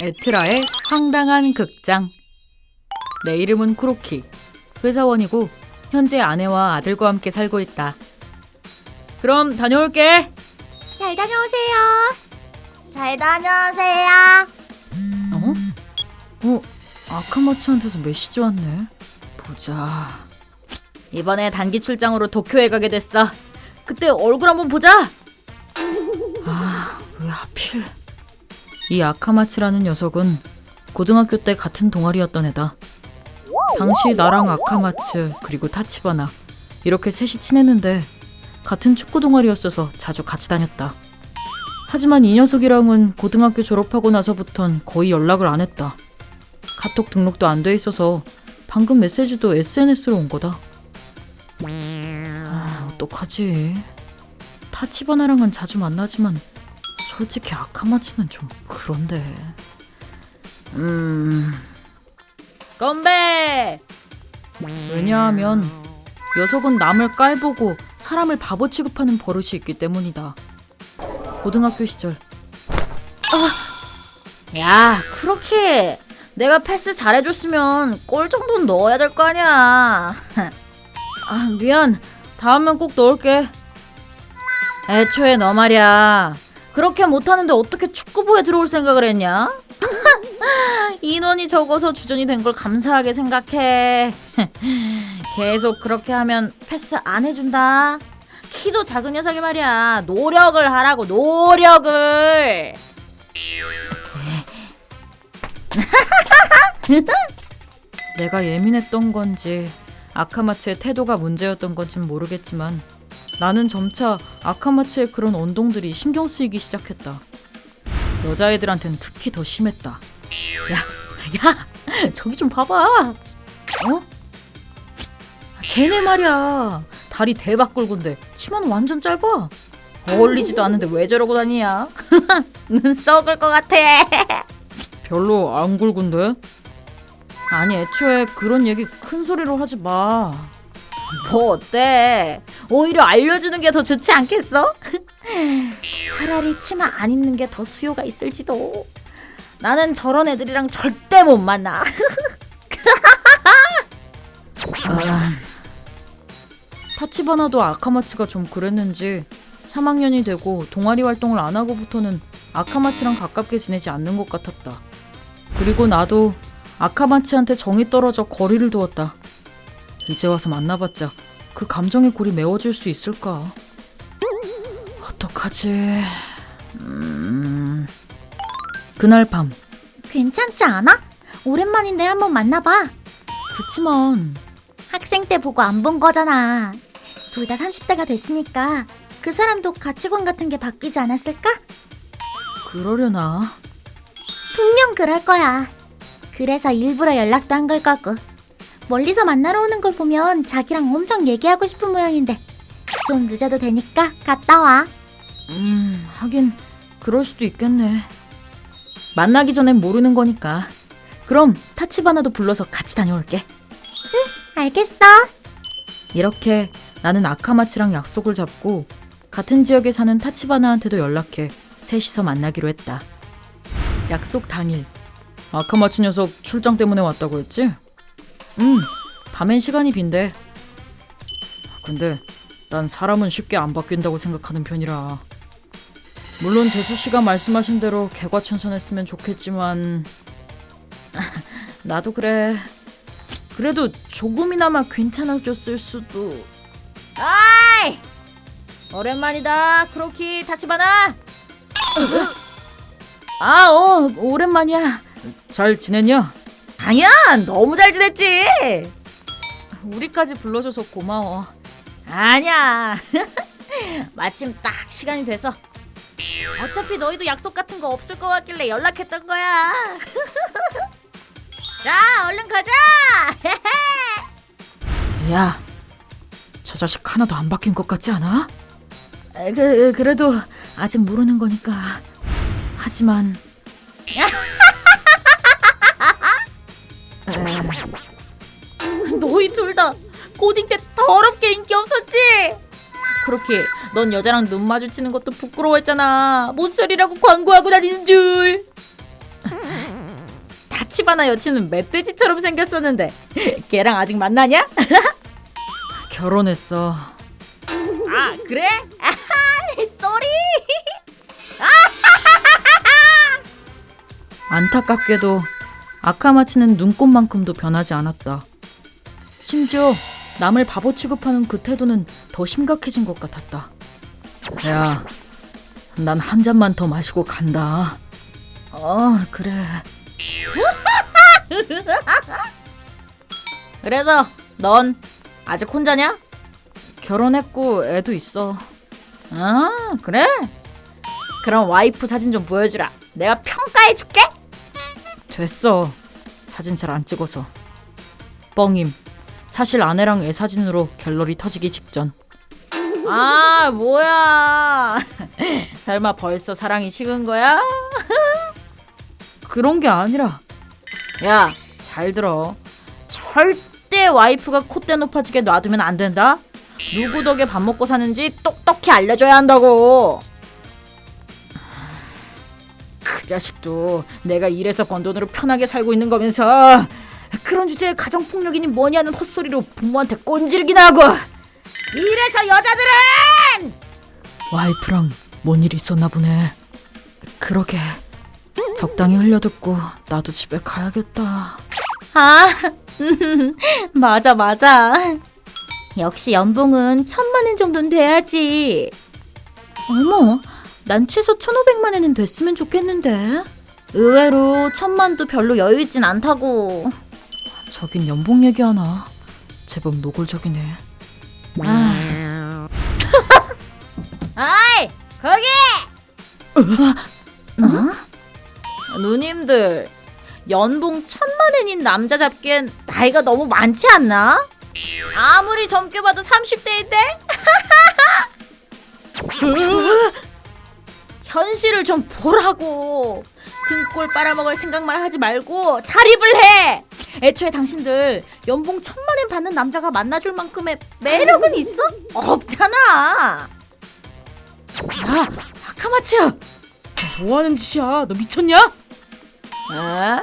에트라의 황당한 극장. 내 이름은 크로키. 회사원이고 현재 아내와 아들과 함께 살고 있다. 그럼 다녀올게. 잘 다녀오세요. 잘 다녀오세요. 어? 어? 아카마츠한테서 메시지 왔네. 보자. 이번에 단기 출장으로 도쿄에 가게 됐어. 그때 얼굴 한번 보자. 아, 왜 하필? 이 아카마츠라는 녀석은 고등학교 때 같은 동아리였던 애다. 당시 나랑 아카마츠 그리고 타치바나 이렇게 셋이 친했는데 같은 축구 동아리였어서 자주 같이 다녔다. 하지만 이 녀석이랑은 고등학교 졸업하고 나서부턴 거의 연락을 안 했다. 카톡 등록도 안 돼 있어서 방금 메시지도 SNS로 온 거다. 아, 어떡하지? 타치바나랑은 자주 만나지만 솔직히 아카마치는 좀 그런데. 음. 건배! 왜냐하면 녀석은 남을 깔보고 사람을 바보 취급하는 버릇이 있기 때문이다. 고등학교 시절 야, 크로키. 내가 패스 잘해줬으면 골 정도는 넣어야 될 거 아니야. 아 미안 다음엔 꼭 넣을게 애초에 너 말이야. 그렇게 못하는데 어떻게 축구부에 들어올 생각을 했냐? 인원이 적어서 주전이 된 걸 감사하게 생각해. 계속 그렇게 하면 패스 안 해준다. 키도 작은 녀석이 말이야. 노력을 하라고, 노력을. 내가 예민했던 건지 아카마츠의 태도가 문제였던 건진 모르겠지만 나는 점차 아카마츠의 그런 언동들이 신경 쓰이기 시작했다 여자애들한텐 특히 더 심했다 야, 야, 저기 좀 봐봐 어? 쟤네 말이야 다리 대박 굵은데 치마는 완전 짧아 어울리지도 않는데 왜 저러고 다니냐 눈 썩을 것 같아. 별로 안 굵은데? 아니 애초에 그런 얘기 큰 소리로 하지 마. 뭐 어때? 오히려 알려주는 게 더 좋지 않겠어? 차라리 치마 안 입는 게 더 수요가 있을지도. 나는 저런 애들이랑 절대 못 만나. 아, 타치바나도 아카마츠가 좀 그랬는지 3학년이 되고 동아리 활동을 안 하고부터는 아카마츠랑 가깝게 지내지 않는 것 같았다. 그리고 나도 아카마츠한테 정이 떨어져 거리를 두었다. 이제 와서 만나봤자 그 감정의 골이 메워줄 수 있을까? 어떡하지? 음... 그날 밤 괜찮지 않아? 오랜만인데 한번 만나봐. 그치만 학생 때 보고 안 본 거잖아. 둘 다 30대가 됐으니까 그 사람도 가치관 같은 게 바뀌지 않았을까? 그러려나? 분명 그럴 거야. 그래서 일부러 연락도 한 걸 거고. 멀리서 만나러 오는 걸 보면 자기랑 엄청 얘기하고 싶은 모양인데 좀 늦어도 되니까 갔다 와. 음, 하긴 그럴 수도 있겠네. 만나기 전엔 모르는 거니까. 그럼 타치바나도 불러서 같이 다녀올게. 알겠어. 이렇게 나는 아카마츠랑 약속을 잡고 같은 지역에 사는 타치바나한테도 연락해 셋이서 만나기로 했다. 약속 당일. 아카마츠 녀석 출장 때문에 왔다고 했지? 응, 밤엔 시간이 빈대. 근데 난 사람은 쉽게 안 바뀐다고 생각하는 편이라. 물론 재수 씨가 말씀하신 대로 개과천선했으면 좋겠지만 나도 그래. 그래도 조금이나마 괜찮아졌을 수도. 아이! 오랜만이다. 크로키 타치바나. 아, 어, 오랜만이야. 잘 지냈냐? 당연 너무 잘 지냈지. 우리까지 불러줘서 고마워. 아니야. 마침 딱 시간이 돼서. 어차피 너희도 약속 같은 거 없을 것 같길래 연락했던 거야. 자, 얼른 가자. 야, 저 자식 하나도 안 바뀐 것 같지 않아? 에, 그, 그래도 아직 모르는 거니까. 하지만. 너희 둘 다 고딩 때 더럽게 인기 없었지? 그렇게 넌 여자랑 눈 마주치는 것도 부끄러워했잖아. 모쏠이라고 광고하고 다니는 줄. 타치바나 여친은 멧돼지처럼 생겼었는데 걔랑 아직 만나냐? 결혼했어. 아 그래? 아하 쏘리 안타깝게도 아카마치는 눈꽃만큼도 변하지 않았다. 심지어 남을 바보 취급하는 그 태도는 더 심각해진 것 같았다. 야, 난 한 잔만 더 마시고 간다. 어, 그래. 그래서 넌 아직 혼자냐? 결혼했고 애도 있어. 아 그래? 그럼 와이프 사진 좀 보여주라 내가 평가해줄게 됐어. 사진 잘 안 찍어서. 뻥임. 사실 아내랑 애 사진으로 갤러리 터지기 직전. 아 뭐야 설마 벌써 사랑이 식은 거야? 그런 게 아니라 야 잘 들어 절대 와이프가 콧대 높아지게 놔두면 안 된다 누구 덕에 밥 먹고 사는지 똑똑히 알려줘야 한다고 자식도 내가 일해서 번 돈으로 편하게 살고 있는 거면서 그런 주제에 가정폭력이니 뭐냐는 헛소리로 부모한테 꼰질기나 하고 이래서 여자들은 와이프랑 뭔 일 있었나 보네. 그러게. 적당히 흘려듣고 나도 집에 가야겠다. 아, 맞아, 맞아. 역시 연봉은 천만 원 정도는 돼야지. 어머, 난 최소 1,500만 원은 됐으면 좋겠는데. 의외로 천만도 별로 여유 있진 않다고. 저긴 연봉 얘기하나? 제법 노골적이네. 아. 아이, 거기! 어? 누님들, 연봉 천만 원인 남자 잡기엔 나이가 너무 많지 않나? 아무리 젊게 봐도 30대인데? 현실을 좀 보라고. 등골 빨아먹을 생각만 하지 말고 자립을 해. 애초에 당신들 연봉 천만 원 받는 남자가 만나줄 만큼의 매력은 있어? 없잖아. 야, 아카마츠! 뭐 하는 짓이야? 너 미쳤냐? 어?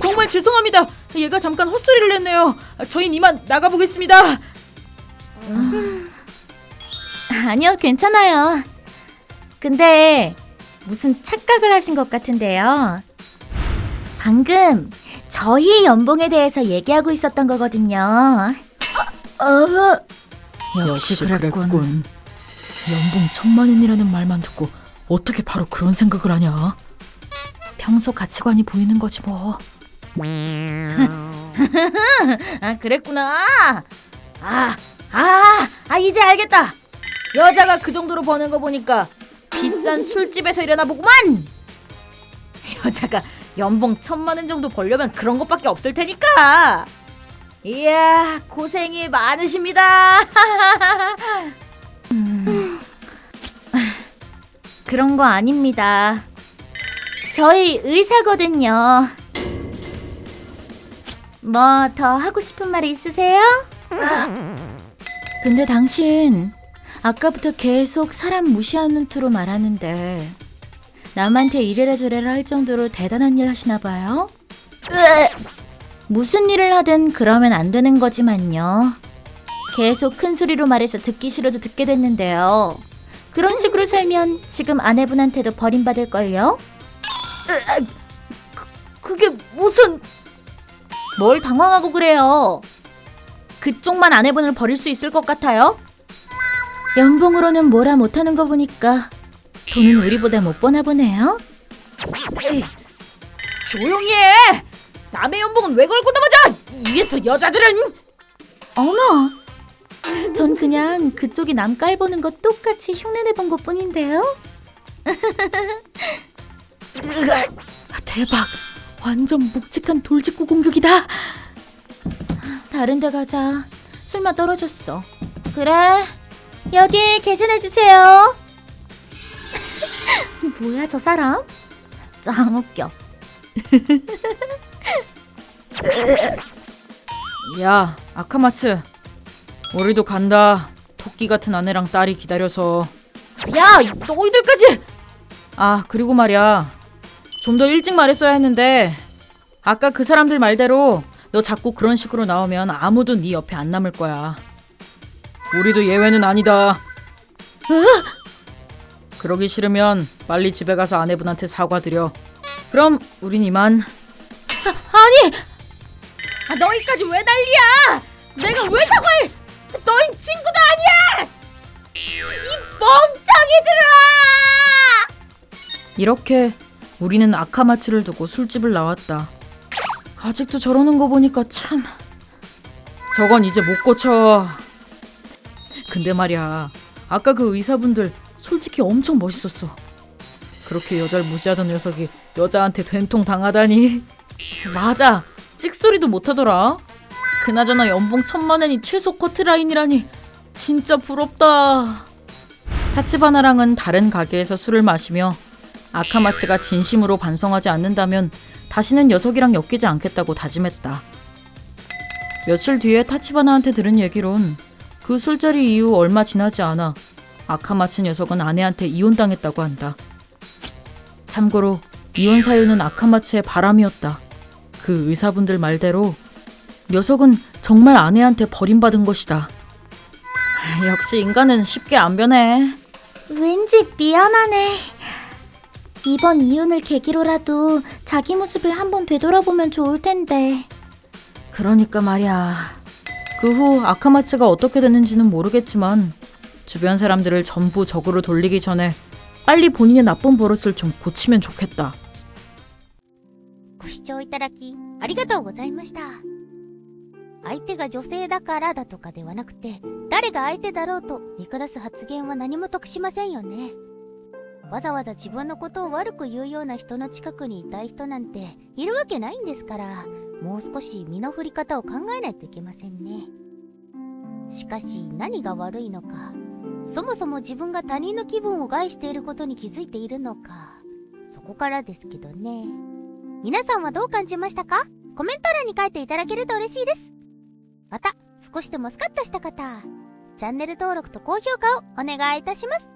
정말 죄송합니다. 얘가 잠깐 헛소리를 했네요. 저희는 이만 나가보겠습니다. 아니요, 괜찮아요. 근데 무슨 착각을 하신 것 같은데요. 방금 저희 연봉에 대해서 얘기하고 있었던 거거든요. 어, 역시 그랬군. 연봉 천만 원이라는 말만 듣고 어떻게 바로 그런 생각을 하냐? 평소 가치관이 보이는 거지 뭐. 아, 그랬구나. 아, 아, 아, 이제 알겠다. 여자가 그 정도로 버는 거 보니까 비싼 술집에서 일하나 보구만. 여자가 연봉 천만 원 정도 벌려면 그런 것밖에 없을 테니까. 이야, 고생이 많으십니다. 음. 그런 거 아닙니다. 저희 의사거든요. 뭐 더 하고 싶은 말이 있으세요? 근데 당신 아까부터 계속 사람 무시하는 투로 말하는데 남한테 이래라 저래라 할 정도로 대단한 일 하시나 봐요? 무슨 일을 하든 그러면 안 되는 거지만요. 계속 큰 소리로 말해서 듣기 싫어도 듣게 됐는데요. 그런 식으로 살면 지금 아내분한테도 버림받을걸요? 그게 무슨... 뭘 당황하고 그래요? 그쪽만 아내분을 버릴 수 있을 것 같아요? 연봉으로는 뭐라 못하는 거 보니까 돈은 우리보다 못 버나 보네요. 에이, 조용히 해! 남의 연봉은 왜 걸고 넘어져! 이래서 여자들은 어머 전 그냥 그쪽이 남 깔보는 거 똑같이 흉내내본 것 뿐인데요 아, 대박! 완전 묵직한 돌직구 공격이다. 다른 데 가자 술맛 떨어졌어 그래 여기 계산해주세요 뭐야 저 사람 짱 웃겨 야, 아카마츠. 우리도 간다. 토끼 같은 아내랑 딸이 기다려서. 야 너희들까지 아, 그리고 말이야. 좀 더 일찍 말했어야 했는데 아까 그 사람들 말대로 너 자꾸 그런 식으로 나오면 아무도 네 옆에 안 남을 거야. 우리도 예외는 아니다. 그러기 싫으면 빨리 집에 가서 아내분한테 사과드려. 그럼 우린 이만. 아니! 아, 너희까지 왜 난리야? 내가 왜 사과해? 너희 친구도 아니야! 이 멍청이들아! 이렇게 우리는 아카마츠를 두고 술집을 나왔다. 아직도 저러는 거 보니까 참. 저건 이제 못 고쳐. 근데 말이야. 아까 그 의사분들 솔직히 엄청 멋있었어. 그렇게 여자를 무시하던 녀석이 여자한테 된통 당하다니. 맞아. 찍소리도 못하더라. 그나저나 연봉 천만 원이 최소 커트라인이라니 진짜 부럽다. 타치바나랑은 다른 가게에서 술을 마시며 아카마츠가 진심으로 반성하지 않는다면 다시는 녀석이랑 엮이지 않겠다고 다짐했다. 며칠 뒤에 타치바나한테 들은 얘기론 그 술자리 이후 얼마 지나지 않아 아카마츠 녀석은 아내한테 이혼당했다고 한다. 참고로 이혼 사유는 아카마츠의 바람이었다. 그 의사분들 말대로 녀석은 정말 아내한테 버림받은 것이다. 역시 인간은 쉽게 안 변해. 왠지 미안하네. 이번 이혼을 계기로라도 자기 모습을 한번 되돌아보면 좋을 텐데. 그러니까 말이야. 그 후 아카마츠가 어떻게 됐는지는 모르겠지만 주변 사람들을 전부 적으로 돌리기 전에 빨리 본인의 나쁜 버릇을 좀 고치면 좋겠다. ご視聴いただき、ありがとうございました。相手が女性だからだとかではなくて、誰が相手だろうと見下す発言は何も得しませんよね。 わざわざ自分のことを悪く言うような人の近くにいたい人なんているわけないんですから、もう少し身の振り方を考えないといけませんね。しかし何が悪いのか、そもそも自分が他人の気分を害していることに気づいているのか、そこからですけどね。皆さんはどう感じましたか？コメント欄に書いていただけると嬉しいです。また、少しでもスカッとした方、チャンネル登録と高評価をお願いいたします。